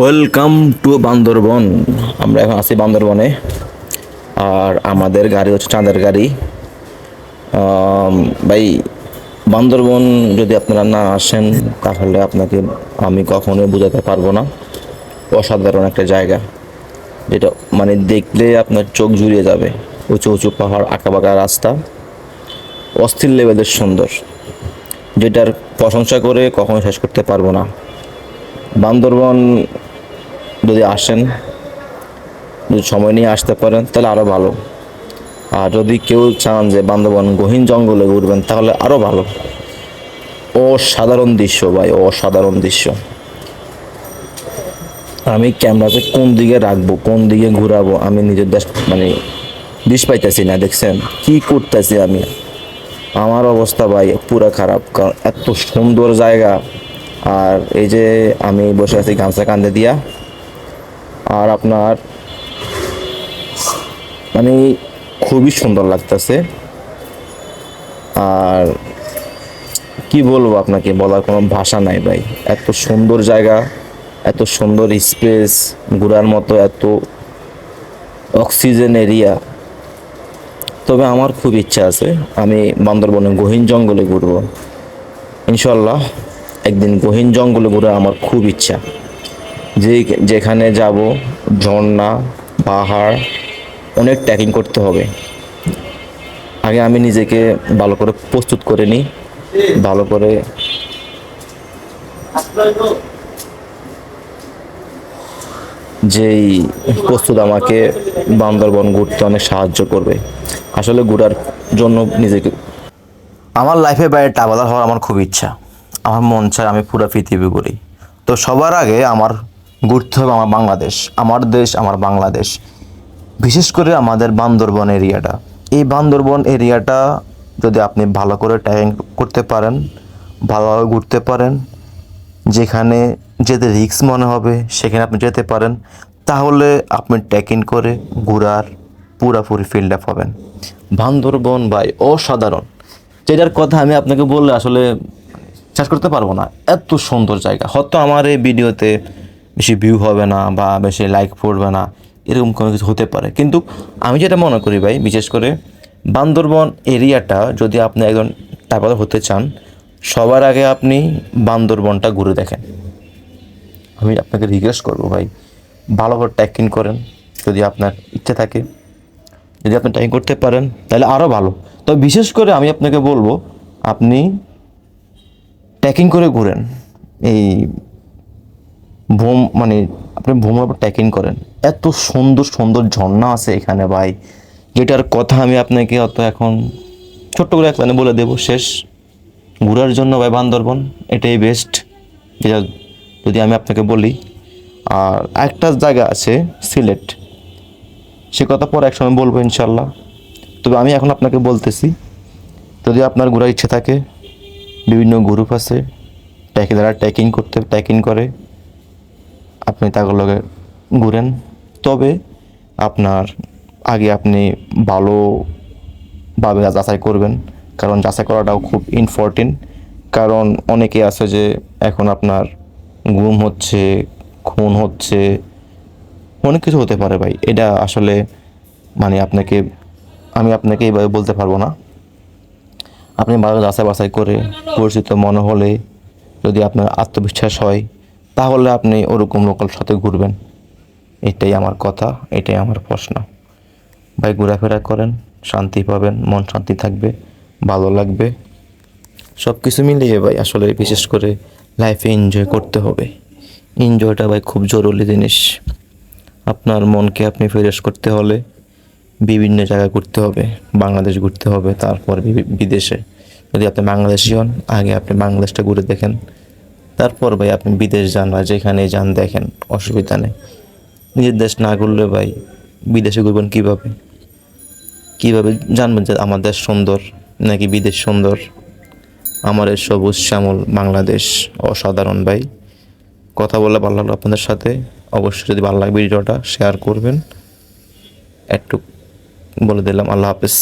Welcome to Bandarban আমরা এখন আছি বান্দরবনে আর আমাদের গাড়ি হচ্ছে চাঁদের গাড়ি। ভাই বান্দরবন যদি আপনারা না আসেন, তাহলে আপনাকে আমি কখনোই বোঝাতে পারব না। অসাধারণ একটা জায়গা। যেটা মানে দেখলে আপনার চোখ জুড়িয়ে যাবে। উঁচু উঁচু পাহাড়, আঁকাবাঁকা রাস্তা। অস্থির লেভেলের সুন্দর। যেটার প্রশংসা করে কখনো শেষ করতে পারব না। বান্দরবন যদি আসেন, যদি সময় নিয়ে আসতে পারেন, তাহলে আরও ভালো। আর যদি কেউ চান যে বান্দরবন গহীন জঙ্গলে ঘুরবেন, তাহলে আরও ভালো। অসাধারণ দৃশ্য ভাই, অসাধারণ দৃশ্য। আমি ক্যামেরাতে কোন দিকে রাখব, কোন দিকে ঘুরাবো, আমি নিজের দেশ মানে দিশ পাইতেছি না, দেখছেন? কি করতেছি আমি? আমার অবস্থা ভাই পুরা খারাপ, কারণ এত সুন্দর জায়গা। আর এই যে আমি বসে আছি গামছা কান্দে দিয়া। আর আপনার মানে খুবই সুন্দর লাগতেছে। আর কি বলব আপনাকে, বলার কোনো ভাষা নাই ভাই। এত সুন্দর জায়গা, এত সুন্দর স্পেস ঘোরার মতো এত অক্সিজেন এরিয়া তবে আমার খুব ইচ্ছা আছে, আমি বান্দরবনে গহীন জঙ্গলে ঘুরবো। ইনশাল্লাহ একদিন গহীন জঙ্গলে ঘুরে আমার খুব ইচ্ছা। যে যেখানে যাব, ঝর্ণা, পাহাড়, অনেক ট্রেকিং করতে হবে। আগে আমি নিজেকে ভালো করে প্রস্তুত করে নিই, ভালো করে যেই প্রস্তুত আমাকে বান্দরবন ঘুরতে অনেক সাহায্য করবে। আসলে ঘোরার জন্য নিজেকে আমার লাইফে বাইরে ট্রাভেলার হওয়ার আমার খুব ইচ্ছা। আমার মন চায় আমি পুরো পৃথিবী ঘুরি। তো সবার আগে আমার ঘুরতে হবে আমার বাংলাদেশ, আমার দেশ, আমার বাংলাদেশ। বিশেষ করে আমাদের বান্দরবন এরিয়াটা। এই বান্দরবন এরিয়াটা যদি আপনি ভালো করে ট্রেকিং করতে পারেন, ভালোভাবে ঘুরতে পারেন, যেখানে যেতে রিস্ক মনে হবে, সেখানে আপনি যেতে পারেন, তাহলে আপনি ট্রেকিং করে ঘোরার পুরাপুরি ফিল্ড আপ হবেন বান্দরবন ভাই, অসাধারণ। যেটার কথা আমি আপনাকে বললে আসলে চাষ করতে পারব না। এত সুন্দর জায়গা। হয়তো আমার এই ভিডিওতে বেশি ভিউ হবে না বা বেশি লাইক পড়বে না, এরকম কোনো কিছু হতে পারে। কিন্তু আমি যেটা মনে করি ভাই, বিশেষ করে বান্দরবন এরিয়াটা যদি আপনি একজন টাকা হতে চান, সবার আগে আপনি বান্দরবনটা ঘুরে দেখেন। আমি আপনাকে রিকোয়েস্ট করব ভাই, ভালো করে ট্যাকিং করেন, যদি আপনার ইচ্ছে থাকে। যদি আপনি ট্যাকিং করতে পারেন, তাহলে আরও ভালো। তবে বিশেষ করে আমি আপনাকে বলব, আপনি ট্যাকিং করে ঘুরেন। এই ভোম মানে আপনি ভ্রমণ উপর ট্যাকিং করেন। এত সুন্দর সুন্দর ঝর্ণা আছে এখানে ভাই। যেটার কথা আমি আপনাকে অত এখন ছোট্ট করে এক বলে দেবো, শেষ। ঘোরার জন্য ভাই বান্দরবন, এটাই বেস্ট যেটা যদি আমি আপনাকে বলি। আর একটা জায়গা আছে, সিলেট। সে কথা পরে একসময় বলব ইনশাল্লাহ তবে আমি এখন আপনাকে বলতেছি, যদি আপনার ঘোরার ইচ্ছে থাকে, বিভিন্ন গ্রুপ আছে, ট্যাকি যারা ট্যাকিং করতে, ট্যাকিং করে। আপনি তাগুলোকে ঘুরেন। তবে আপনার আগে আপনি ভালোভাবে যাচাই করবেন। কারণ যাচাই করাটাও খুব ইম্পর্টেন্ট কারণ অনেকে আছে যে এখন আপনার গুম হচ্ছে, খুন হচ্ছে, অনেক কিছু হতে পারে ভাই। এটা আসলে মানে আপনাকে, আমি আপনাকে এইভাবে বলতে পারব না। আপনি ভালো যাচাই বাছাই করে পরিচিত মনে হলে যদি আপনার আত্মবিশ্বাস হয় তাহলে আপনি ওরকম লোকাল সাথে ঘুরবেন। এটাই আমার কথা, এটাই আমার প্রশ্ন। ভাই, ঘোরাফেরা করেন, শান্তি পাবেন, মন শান্তি থাকবে, ভালো লাগবে। সব কিছু মিলিয়ে ভাই, আসলে বিশেষ করে লাইফে এনজয় করতে হবে। এনজয়টা ভাই খুব জরুরি জিনিস। আপনার মনকে আপনি ফ্রেশ করতে হলে বিভিন্ন জায়গায় ঘুরতে হবে। বাংলাদেশ ঘুরতে হবে, তারপর বিদেশে। যদি আপনি বাংলাদেশি হন, আগে আপনি বাংলাদেশটা ঘুরে দেখেন। তারপর ভাই আপনি বিদেশ যান বা যেখানে যান দেখেন, অসুবিধা নেই। নিজের দেশ না ঘুরলে ভাই বিদেশে ঘুরবেন কীভাবে? কীভাবে জানবেন যে আমার দেশ সুন্দর নাকি বিদেশ সুন্দর? আমার এই সবুজ শ্যামল বাংলাদেশ অসাধারণ ভাই। কথা বলে ভালো লাগল আপনাদের সাথে। অবশ্যই যদি ভালো লাগে ভিডিওটা শেয়ার করবেন। একটু বলে দিলাম, আল্লাহ হাফেজ।